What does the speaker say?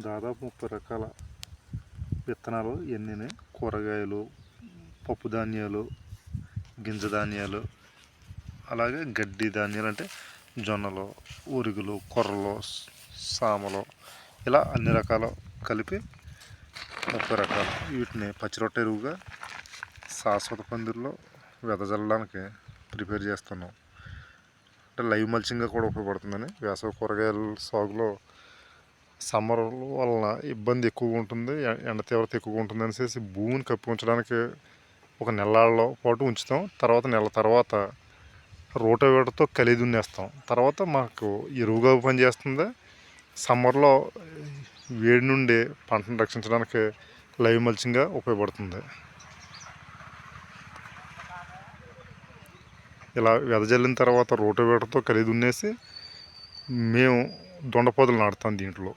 దాదాపు ముప్పై రకాల విత్తనాలు ఎన్ని కూరగాయలు పప్పు ధాన్యాలు గింజ ధాన్యాలు అలాగే గడ్డి ధాన్యాలు అంటే జొన్నలు ఉరుగులు కొర్రలు సామలు ఇలా అన్ని రకాలు కలిపి ముప్పై రకాలు. వీటిని పచ్చిరొట్ట ఎరువుగా శాశ్వత పందిరిలో వెదజల్లడానికి ప్రిపేర్ చేస్తున్నాం. అంటే లైవ్ మల్చింగ్గా కూడా ఉపయోగపడుతుందని వేసవి కూరగాయల సాగులో సమ్మర్ వలన ఇబ్బంది ఎక్కువగా ఉంటుంది ఎ- ఎండ తీవ్రత ఎక్కువగా ఉంటుంది అనేసి భూమిని కప్పి ఉంచడానికి ఒక నెలల్లో పాటు ఉంచుతాం. తర్వాత నెల తర్వాత రోటోవేటర్తో కలిగి దున్నేస్తాం. తర్వాత మాకు ఎరువుగా పనిచేస్తుంది. సమ్మర్లో వేడి నుండి పంటను రక్షించడానికి లైవ్ మల్చింగ్గా ఉపయోగపడుతుంది. ఇలా వెదజల్లిన తర్వాత రోటోవేటర్తో కలిగి దున్నేసి మేము దొండపోదలు నాటుతాం దీంట్లో.